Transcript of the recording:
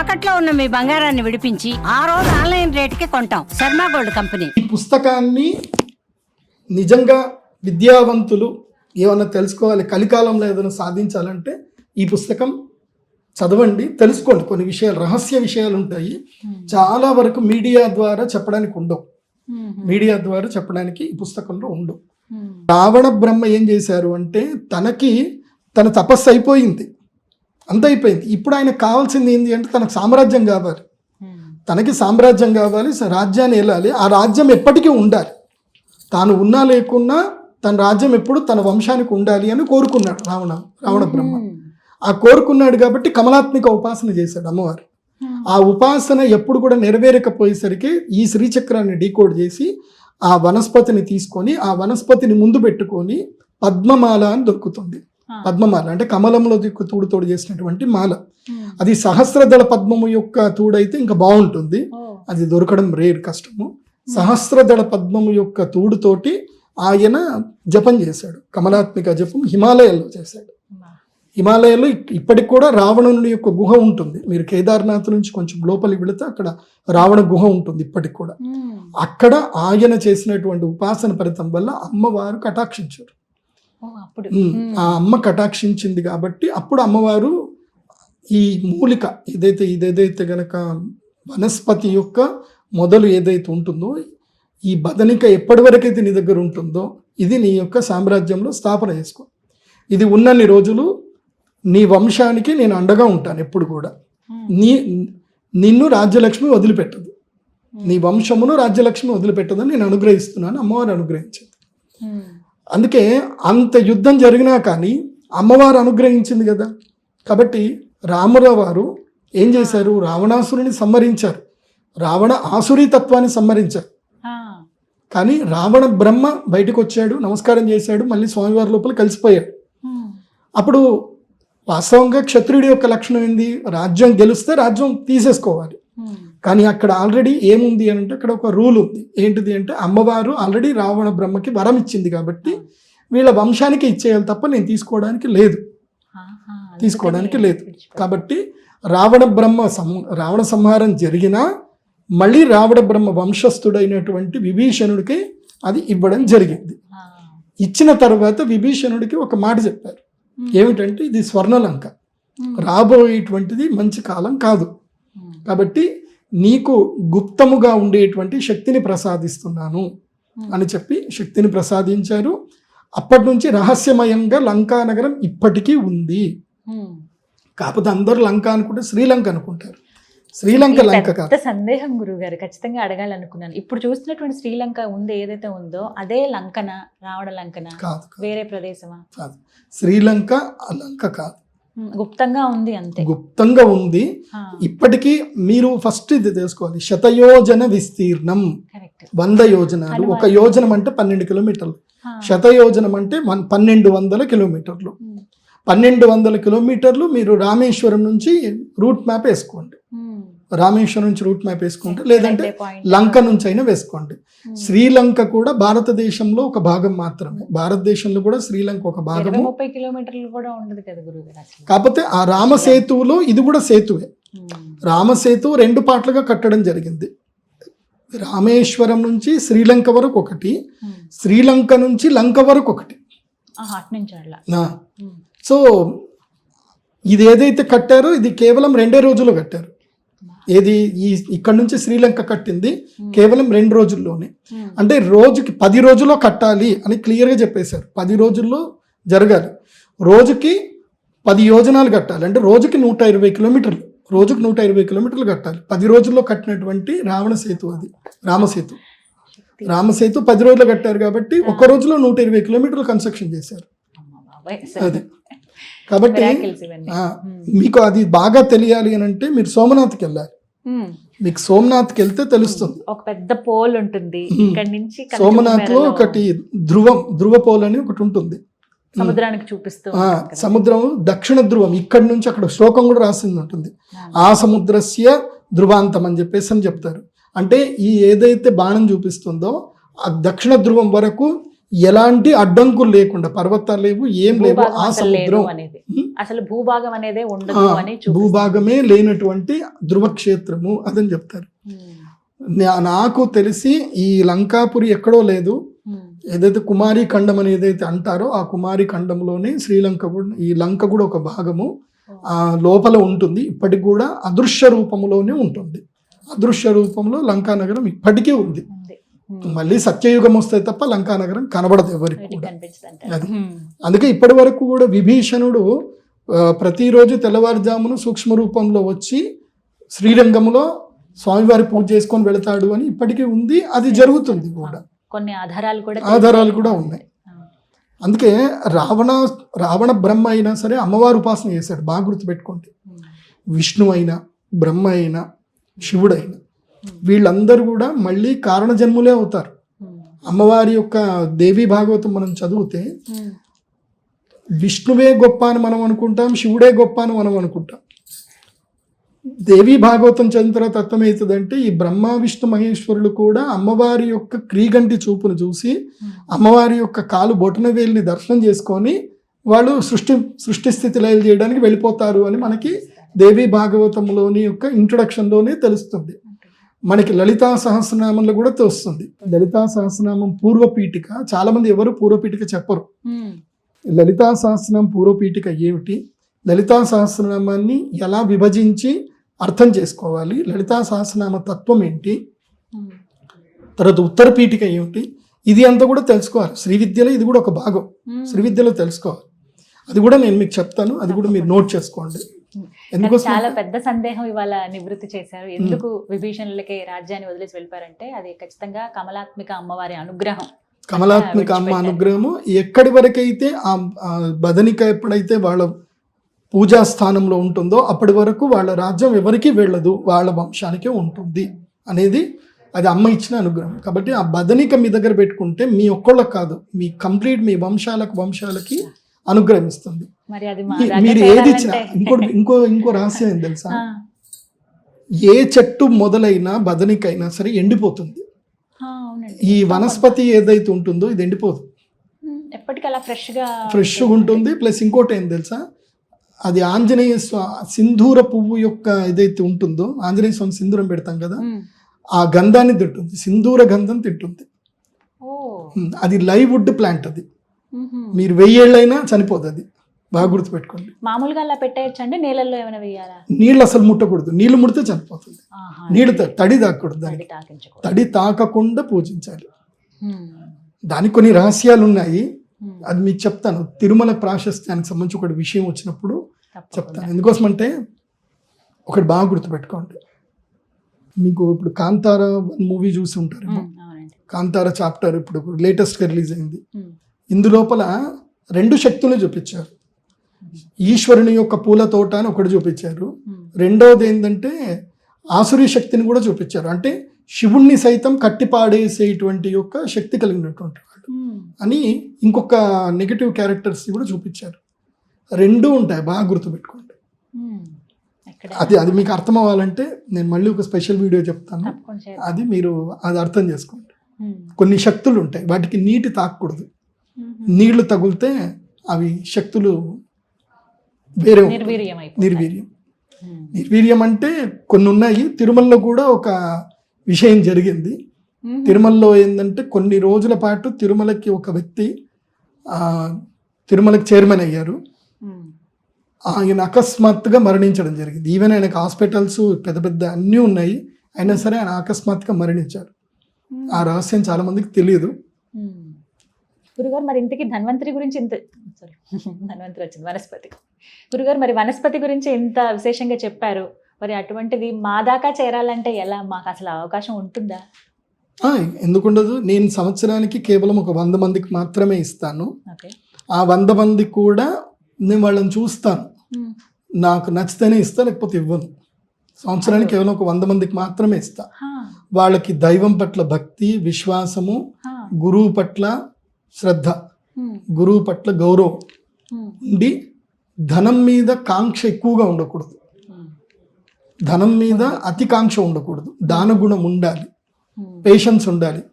తాకట్లో ఉన్న మీ బంగారాన్ని విడిపించి ఆ రోజు ఆన్లైన్ రేటుకి కొంటాం. Sharma gold company. ఈ పుస్తకాన్ని నిజంగా విద్యావంతులు ఏమన్నా తెలుసుకోవాలి కలికాలంలో ఏదైనా సాధించాలంటే ఈ పుస్తకం చదవండి తెలుసుకోండి. కొన్ని విషయాలు రహస్య విషయాలు ఉంటాయి. చాలా వరకు మీడియా ద్వారా చెప్పడానికి ఉండవు. మీడియా ద్వారా చెప్పడానికి ఈ పుస్తకంలో ఉండవు. రావణ బ్రహ్మ ఏం చేశారు అంటే తనకి తన తపస్సు అయిపోయింది. అంత అయిపోయింది ఇప్పుడు ఆయనకు కావాల్సింది ఏంటి అంటే తనకు సామ్రాజ్యం కావాలి. తనకి సామ్రాజ్యం కావాలి రాజ్యాన్ని వెళ్ళాలి ఆ రాజ్యం ఎప్పటికీ ఉండాలి. తాను ఉన్నా లేకున్నా తన రాజ్యం ఎప్పుడు తన వంశానికి ఉండాలి అని కోరుకున్నాడు రావణ రావణ బ్రహ్మ. ఆ కోరుకున్నాడు కాబట్టి కమలాత్మిక ఉపాసన చేశాడు అమ్మవారు. ఆ ఉపాసన ఎప్పుడు కూడా నెరవేరకపోయేసరికి ఈ శ్రీచక్రాన్ని డీకోడ్ చేసి ఆ వనస్పతిని తీసుకొని ఆ వనస్పతిని ముందు పెట్టుకొని పద్మమాల అని దొరుకుతుంది. పద్మమాల అంటే కమలంలో దిక్కు తూడు తోడు చేసినటువంటి మాల. అది సహస్రదళ పద్మము యొక్క తూడైతే ఇంకా బాగుంటుంది. అది దొరకడం రేర్ కష్టము. సహస్రదళ పద్మము యొక్క తూడుతోటి ఆయన జపం చేశాడు. కమలాత్మిక జపం హిమాలయాల్లో చేశాడు. హిమాలయాల్లో ఇప్- ఇప్పటికి కూడా రావణుని యొక్క గుహ ఉంటుంది. మీరు కేదార్నాథ్ నుంచి కొంచెం లోపలికి వెళితే అక్కడ రావణ గుహ ఉంటుంది ఇప్పటికి కూడా. అక్కడ ఆయన చేసినటువంటి ఉపాసన ఫలితం వల్ల అమ్మవారు కటాక్షించారు. ఆ అమ్మ కటాక్షించింది కాబట్టి అప్పుడు అమ్మవారు ఈ మూలిక ఏదైతే ఇదేదైతే గనక వనస్పతి యొక్క మొదలు ఏదైతే ఉంటుందో ఈ బదనిక ఎప్పటి వరకైతే నీ దగ్గర ఉంటుందో ఇది నీ యొక్క సామ్రాజ్యంలో స్థాపన చేసుకో. ఇది ఉన్నన్ని రోజులు నీ వంశానికి నేను అండగా ఉంటాను ఎప్పుడు కూడా. నీ నిన్ను రాజ్యలక్ష్మి వదిలిపెట్టదు. నీ వంశమును రాజ్యలక్ష్మి వదిలిపెట్టదని నేను అనుగ్రహిస్తున్నాను అమ్మవారు అనుగ్రహించింది. అందుకే అంత యుద్ధం జరిగినా కానీ అమ్మవారు అనుగ్రహించింది కదా. కాబట్టి రామురావు వారు ఏం చేశారు? రావణాసురుని సంహరించారు. రావణ ఆసురీ తత్వాన్ని సంహరించారు. కానీ రావణ బ్రహ్మ బయటకు వచ్చాడు నమస్కారం చేశాడు మళ్ళీ స్వామివారి లోపల కలిసిపోయాడు. అప్పుడు వాస్తవంగా క్షత్రుడి యొక్క లక్షణం ఏంది? రాజ్యం గెలిస్తే రాజ్యం తీసేసుకోవాలి. కానీ అక్కడ ఆల్రెడీ ఏముంది అని అంటే అక్కడ ఒక రూల్ ఉంది. ఏంటిది అంటే అమ్మవారు ఆల్రెడీ రావణ బ్రహ్మకి వరం ఇచ్చింది కాబట్టి వీళ్ళ వంశానికి ఇచ్చేయాలి తప్ప నేను తీసుకోవడానికి లేదు. తీసుకోవడానికి లేదు. కాబట్టి రావణ బ్రహ్మ సం రావణ సంహారం జరిగినా మళ్ళీ రావణ బ్రహ్మ వంశస్థుడైనటువంటి విభీషణుడికి అది ఇవ్వడం జరిగింది. ఇచ్చిన తర్వాత విభీషణుడికి ఒక మాట చెప్పారు. ఏమిటంటే ఇది స్వర్ణలంక. రాబోయేటువంటిది మంచి కాలం కాదు. కాబట్టి నీకు గుప్తముగా ఉండేటువంటి శక్తిని ప్రసాదిస్తున్నాను అని చెప్పి శక్తిని ప్రసాదించారు. అప్పటి నుంచి రహస్యమయంగా లంకా నగరం ఇప్పటికీ ఉంది. కాకపోతే అందరూ లంక అనుకుంటే శ్రీలంక అనుకుంటారు. శ్రీలంక లంక కాదు. పెద్ద సందేహం గురువు గారు ఖచ్చితంగా అడగాలనుకున్నాను. ఇప్పుడు చూస్తున్నటువంటి శ్రీలంక ఉంది ఏదైతే ఉందో అదే లంకన రావణ లంకన వేరే ప్రదేశమా? కాదు. శ్రీలంక లంక కాదు. గుప్తంగా ఉంది అంతే. గుప్తంగా ఉంది. ఇప్పటికీ మీరు ఫస్ట్ ఇది తెలుసుకోవాలి. శతయోజన విస్తీర్ణం. వంద యోజనాలు. ఒక యోజనం అంటే పన్నెండు కిలోమీటర్లు. శతయోజనం అంటే పన్నెండు వందల కిలోమీటర్లు. పన్నెండు వందల కిలోమీటర్లు మీరు రామేశ్వరం నుంచి రూట్ మ్యాప్ వేసుకోండి. రామేశ్వరం నుంచి రూట్ మ్యాప్ వేసుకుంటే లేదంటే. లంక నుంచి అయినా వేసుకోండి. ఉమ్, శ్రీలంక కూడా భారతదేశంలో ఒక భాగం మాత్రమే. భారతదేశంలో కూడా శ్రీలంక ఒక భాగము. ముప్పై కిలోమీటర్లు కూడా ఉండదు కదా గురువు కాకపోతే ఆ రామసేతువులో ఇది కూడా సేతువే. ఉమ్, రామసేతు రెండు పార్ట్లుగా కట్టడం జరిగింది. రామేశ్వరం నుంచి శ్రీలంక వరకు ఒకటి. ఉమ్. శ్రీలంక నుంచి లంక వరకు ఒకటి. సో ఇది ఏదైతే కట్టారో ఇది కేవలం రెండే రోజుల్లో కట్టారు. ఏది ఈ ఇక్కడ నుంచి శ్రీలంక కట్టింది కేవలం రెండు రోజుల్లోనే. ఉమ్, అంటే రోజుకి పది రోజుల్లో కట్టాలి అని క్లియర్గా చెప్పేశారు. పది రోజుల్లో జరగాలి. రోజుకి పది యోజనాలు కట్టాలి. అంటే రోజుకి నూట ఇరవై కిలోమీటర్లు. రోజుకి నూట ఇరవై కిలోమీటర్లు కట్టాలి. పది రోజుల్లో కట్టినటువంటి రావణ సేతు అది. రామసేతు రామసేతు పది రోజులు కట్టారు కాబట్టి ఒక రోజులో నూట ఇరవై కిలోమీటర్లు కన్స్ట్రక్షన్ చేశారు. అది. కాబట్టి మీకు అది బాగా తెలియాలి అని అంటే మీరు సోమనాథ్కి వెళ్ళాలి. మీకు సోమనాథ్కి వెళ్తే తెలుస్తుంది. ఒక పెద్ద పోల్ ఉంటుంది. ఇక్కడ నుంచి సోమనాథ్లో మేరలో ఒకటి ధ్రువం ధ్రువ పోల్ అని ఒకటి ఉంటుంది. సముద్రానికి చూపిస్తూ. సముద్రం దక్షిణ ధ్రువం ఇక్కడి నుంచి అక్కడ శ్లోకం కూడా రాసింది ఉంటుంది ఆ సముద్రస్య ధ్రువాంతం అని చెప్పేసి అని చెప్తారు. అంటే ఈ ఏదైతే బాణం చూపిస్తుందో ఆ దక్షిణ ధ్రువం వరకు ఎలాంటి అడ్డంకులు లేకుండా పర్వతాలు లేవు ఏం లేవు ఆ సముద్రం. అనేది? అసలు భూభాగం అనేదే ఉండదు అని. భూభాగమే లేనటువంటి ధృవక్షేత్రము అదని చెప్తారు. నా- నాకు తెలిసి ఈ లంకాపురి ఎక్కడో లేదు ఉం. ఏదైతే కుమారి ఖండం అని ఏదైతే అంటారో ఆ కుమారి ఖండంలోనే శ్రీలంక కూడా ఈ లంక కూడా ఒక భాగము ఆ లోపల ఉంటుంది ఇప్పటికి కూడా అదృశ్య రూపంలోనే ఉంటుంది అదృశ్య రూపంలో లంకా నగరం ఇప్పటికీ ఉంది. మళ్ళీ సత్యయుగం వస్తే తప్ప లంకా నగరం కనబడదు ఎవరికి కూడా. అది. అందుకే ఇప్పటి వరకు కూడా విభీషణుడు ప్రతిరోజు తెల్లవారుజామున సూక్ష్మ రూపంలో వచ్చి శ్రీరంగంలో స్వామివారి పూజ చేసుకొని వెళతాడు అని ఇప్పటికీ ఉంది అది జరుగుతుంది కూడా కొన్ని ఆధారాలు కూడా ఆధారాలు కూడా ఉన్నాయి. అందుకే రావణ రావణ బ్రహ్మ అయినా సరే అమ్మవారు ఉపాసన చేశాడు బాగా గుర్తుపెట్టుకోండి ఉం. విష్ణు అయినా బ్రహ్మ అయినా శివుడైనా వీళ్ళందరూ కూడా మళ్ళీ కారణ జన్ములే అవుతారు ఉం. అమ్మవారి యొక్క దేవి భాగవతం మనం చదివితే. విష్ణువే గొప్ప అని మనం అనుకుంటాం శివుడే గొప్ప అని మనం అనుకుంటాం. దేవి భాగవతం చదివిన తర్వాత అర్థమవుతుందంటే ఈ బ్రహ్మ విష్ణు మహేశ్వరులు కూడా అమ్మవారి యొక్క క్రీగంటి చూపును చూసి అమ్మవారి యొక్క కాలు బొటన వేలిని దర్శనం చేసుకొని వాళ్ళు సృష్టి సృష్టి స్థితి లయలు చేయడానికి వెళ్ళిపోతారు అని మనకి దేవి భాగవతంలోని యొక్క ఇంట్రొడక్షన్లోనే తెలుస్తుంది. మనకి లలితా సహస్రనామంలో కూడా తెలుస్తుంది. లలితా సహస్రనామం పూర్వపీఠిక చాలామంది ఎవరు పూర్వపీఠిక చెప్పరు. లలితా సహస్రనామం పూర్వపీఠిక ఏమిటి? లలితా సహస్రనామాన్ని ఎలా విభజించి అర్థం చేసుకోవాలి? లలితా సహస్రనామ తత్వం ఏంటి. తర్వాత ఉత్తర పీఠిక ఏమిటి? ఇది అంతా కూడా తెలుసుకోవాలి. శ్రీ విద్యలో ఇది కూడా ఒక భాగం. శ్రీ విద్యలో తెలుసుకోవాలి. అది కూడా నేను మీకు చెప్తాను. అది కూడా మీరు నోట్ చేసుకోండి. కానీ ఎందుకోసం చాలా పెద్ద సందేహం ఇవాళ నివృత్తి చేశారు. ఎందుకు విభీషణులకి రాజ్యాన్ని వదిలేసి వెళ్ళిపోయారంటే అది ఖచ్చితంగా కమలాత్మిక అమ్మవారి అనుగ్రహం. కమలాత్మిక అమ్మ. అనుగ్రహము ఎక్కడి వరకైతే ఆ బదనిక ఎప్పుడైతే వాళ్ళ పూజా స్థానంలో ఉంటుందో అప్పటి వరకు వాళ్ళ రాజ్యం ఎవరికి వెళ్ళదు వాళ్ళ వంశానికే ఉంటుంది అనేది అది అమ్మ ఇచ్చిన అనుగ్రహం. కాబట్టి ఆ బదనిక మీ దగ్గర పెట్టుకుంటే మీ ఒక్కళ్ళకి కాదు మీ కంప్లీట్ మీ వంశాలకు వంశాలకి అనుగ్రహం ఇస్తుంది. మరి ఏది ఇచ్చినా ఇంకోటి ఇంకో ఇంకో రహస్యం తెలుసా? ఏ చెట్టు మొదలైనా బదనికైనా సరే ఎండిపోతుంది. ఈ వనస్పతి ఏదైతే ఉంటుందో ఇది ఎండిపోదు. ఫ్రెష్గా ఫ్రెష్గా ఉంటుంది. ప్లస్ ఇంకోటి ఏం తెలుసా? అది ఆంజనేయ సింధూర పువ్వు యొక్క ఏదైతే ఉంటుందో ఆంజనేయ స్వామి సింధూరం పెడతాం కదా. ఆ గంధాన్ని తింటుంది సింధూర గంధం తింటుంది. అది లైవ్ వుడ్ ప్లాంట్ అది. మీరు వెయ్యేళ్ళైనా చనిపోదు అది బాగా గుర్తుపెట్టుకోండి. మామూలుగా అలా పెట్టేయచ్చు అండి నీళ్ళల్లో ఏమైనా వేయాలా? నీళ్ళు అసలు ముట్టకూడదు. నీళ్ళు ముడితే చనిపోతుంది. నీళ్ళు తడి తాకూడదు దానికి. తడి తాకకుండా పూజించాలి. దానికి కొన్ని రహస్యాలు ఉన్నాయి. అది మీకు చెప్తాను. తిరుమల ప్రాశస్త్యానికి సంబంధించి ఒకటి విషయం వచ్చినప్పుడు. చెప్తాను. ఎందుకోసం అంటే ఒకటి బాగా గుర్తుపెట్టుకోండి. మీకు ఇప్పుడు కాంతార మూవీ చూసి ఉంటారు కాంతార చాప్టర్ ఇప్పుడు లేటెస్ట్గా రిలీజ్ అయింది. ఇందులోపల రెండు శక్తులు చూపించారు. ఈశ్వరుని యొక్క పూల తోట అని ఒకటి చూపించారు. రెండవది ఏంటంటే ఆసురి శక్తిని కూడా చూపించారు అంటే శివుణ్ణి సైతం కట్టిపాడేసేటువంటి యొక్క శక్తి కలిగినటువంటి వాడు. అని ఇంకొక నెగిటివ్ క్యారెక్టర్స్ కూడా చూపించారు రెండు ఉంటాయి బాగా గుర్తుపెట్టుకోండి అది అది మీకు అర్థం అవ్వాలంటే నేను మళ్ళీ ఒక స్పెషల్ వీడియో చెప్తాను. అది మీరు అది అర్థం చేసుకోండి. కొన్ని శక్తులు ఉంటాయి వాటికి నీటి తాకూడదు. నీళ్ళు తగిలితే అవి శక్తులు వేరే. నిర్వీర్యం. నిర్వీర్యం అంటే కొన్ని ఉన్నాయి తిరుమలలో కూడా ఒక విషయం జరిగింది. తిరుమలలో ఏంటంటే కొన్ని రోజుల పాటు తిరుమలకి ఒక వ్యక్తి ఆ, తిరుమలకి చైర్మన్ అయ్యారు. ఆయన అకస్మాత్తుగా మరణించడం జరిగింది ఈవెన్ ఆయనకు హాస్పిటల్స్ పెద్ద పెద్ద అన్నీ ఉన్నాయి అయినా సరే ఆయన అకస్మాత్తుగా మరణించారు. ఆ రహస్యం చాలా మందికి తెలియదు. గురుగారు మరి ఇంతకీ ధన్వంతరి గురించి ఇంత సారీ ధన్వంతరి వచ్చింది వనస్పతి. గురుగారు మరి వనస్పతి గురించి ఇంత విశేషంగా చెప్పారు. మరి అటువంటిది మా దాకా చేరాలంటే ఎలా? మాకు అసలు అవకాశం ఉంటుందా? ఆ, ఎందుకుండదు. నేను సంవత్సరానికి కేవలం ఒక వంద మందికి మాత్రమే ఇస్తాను. ఆ వంద మంది కూడా నేను వాళ్ళని చూస్తాను. నాకు నచ్చితేనే ఇస్తా లేకపోతే ఇవ్వను. సంవత్సరానికి కేవలం ఒక వంద మందికి మాత్రమే ఇస్తా. వాళ్ళకి దైవం పట్ల భక్తి విశ్వాసము గురువు పట్ల శ్రద్ధ గురువు పట్ల గౌరవం ఉండి ధనం మీద కాంక్ష ఎక్కువగా ఉండకూడదు. ధనం మీద అతి కాంక్ష ఉండకూడదు. దాన గుణం ఉండాలి. పేషెన్స్ ఉండాలి.